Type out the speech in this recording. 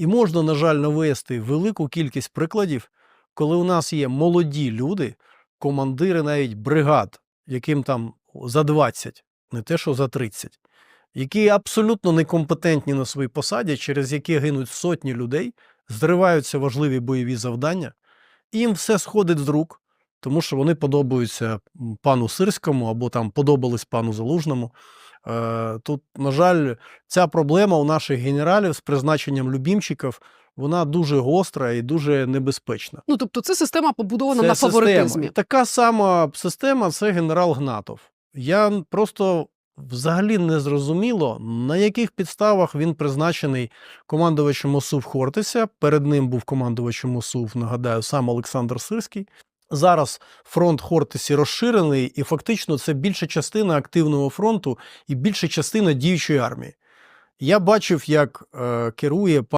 І можна, на жаль, навести велику кількість прикладів, коли у нас є молоді люди, командири навіть бригад, яким там за 20, не те, що за 30, які абсолютно некомпетентні на своїй посаді, через які гинуть сотні людей, зриваються важливі бойові завдання, і їм все сходить з рук, тому що вони подобаються пану Сирському або там подобались пану Залужному. Е, Тут, на жаль, ця проблема у наших генералів з призначенням любімчиків, вона дуже гостра і дуже небезпечна. Ну тобто, це система побудована Це на фаворитизмі. І Така сама система це генерал Гнатов. Я просто взагалі не зрозуміло, на яких підставах він призначений командувачем ОСУ в Хортиця. Перед ним був командувачем ОСУ, нагадаю, сам Олександр Сирський. Зараз фронт Хортисі розширений, і фактично це більша частина активного фронту і більша частина діючої армії. Я бачив, як е, керує